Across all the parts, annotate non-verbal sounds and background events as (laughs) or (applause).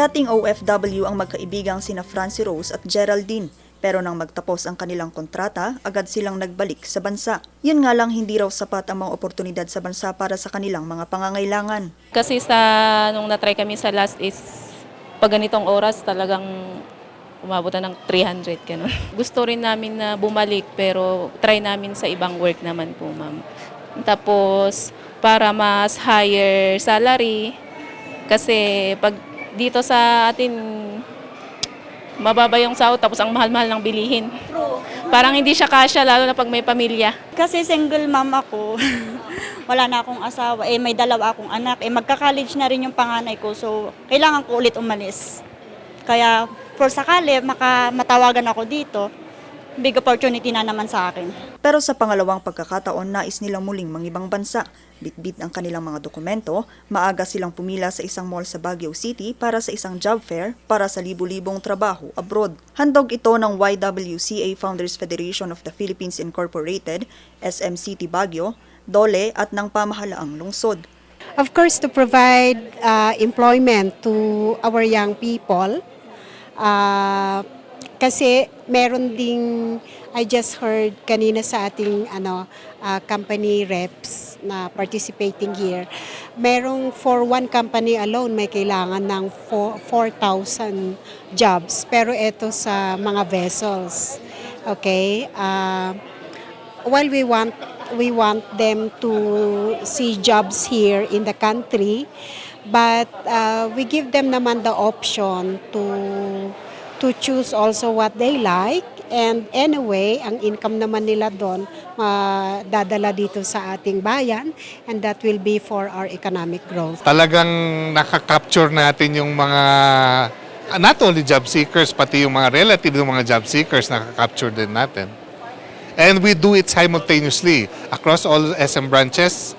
Dating OFW ang magkaibigang sina Francie Rose at Geraldine. Pero nang magtapos ang kanilang kontrata, agad silang nagbalik sa bansa. Yun nga lang hindi raw sapat ang mga oportunidad sa bansa para sa kanilang mga pangangailangan. Kasi sa nung na-try kami sa last is pag ganitong oras talagang umabot na ng 300 ganun. (laughs) Gusto rin namin na bumalik pero try namin sa ibang work naman po, ma'am. Tapos para mas higher salary kasi pag dito sa atin mababa yung sahod tapos ang mahal-mahal ng bilihin. Parang hindi siya kasya lalo na pag may pamilya. Kasi single mom ako. (laughs) Wala na akong asawa. Eh, may dalawa akong anak. Eh, magka-college na rin yung panganay ko. So, kailangan ko ulit umalis. Kaya, for sakali, maka, matawagan ako dito, big opportunity na naman sa akin. Pero sa pangalawang pagkakataon, nais nilang muling mangibang bansa. Bitbit ang kanilang mga dokumento, maaga silang pumila sa isang mall sa Baguio City para sa isang job fair para sa libu-libong trabaho abroad. Handog ito ng YWCA Founders Federation of the Philippines Incorporated, SMCT Baguio, DOLE at ng pamahalaang lungsod. Of course, to provide uh, employment to our young people. Uh, kasi meron ding, I just heard kanina sa ating ano, uh, company reps na participating here, merong for one company alone may kailangan ng four- 4,000 jobs. Pero ito sa mga vessels. Okay? Uh, while we want we want them to see jobs here in the country but uh, we give them naman the option to to choose also what they like and anyway ang income naman nila doon uh, dadala dito sa ating bayan and that will be for our economic growth talagang nakaka-capture natin yung mga ah, not only job seekers pati yung mga relative ng mga job seekers nakaka-capture din natin. And we do it simultaneously across all SM branches.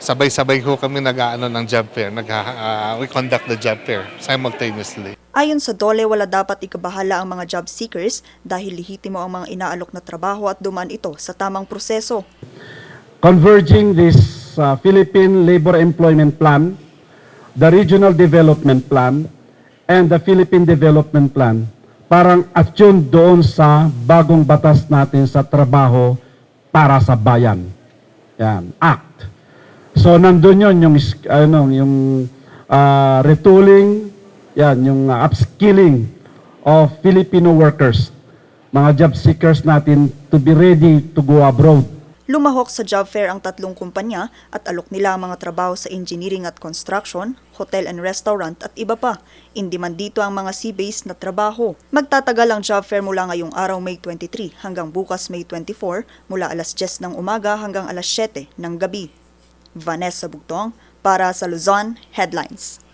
Sabay-sabay ho kami nag-aano ng job fair. Nag, ah, we conduct the job fair simultaneously. Ayon sa DOLE, wala dapat ikabahala ang mga job seekers dahil lihitimo ang mga inaalok na trabaho at dumaan ito sa tamang proseso. converging this uh, Philippine Labor Employment Plan, the Regional Development Plan, and the Philippine Development Plan, parang attune doon sa bagong batas natin sa trabaho para sa bayan. Yan, act. So nandun yun yung, ano, yung uh, retooling, yan, yung uh, upskilling of Filipino workers, mga job seekers natin to be ready to go abroad. Lumahok sa job fair ang tatlong kumpanya at alok nila mga trabaho sa engineering at construction, hotel and restaurant at iba pa. Hindi man dito ang mga sea-based na trabaho. Magtatagal ang job fair mula ngayong araw May 23 hanggang bukas May 24 mula alas 10 ng umaga hanggang alas 7 ng gabi. Vanessa Bugtong para sa Luzon Headlines.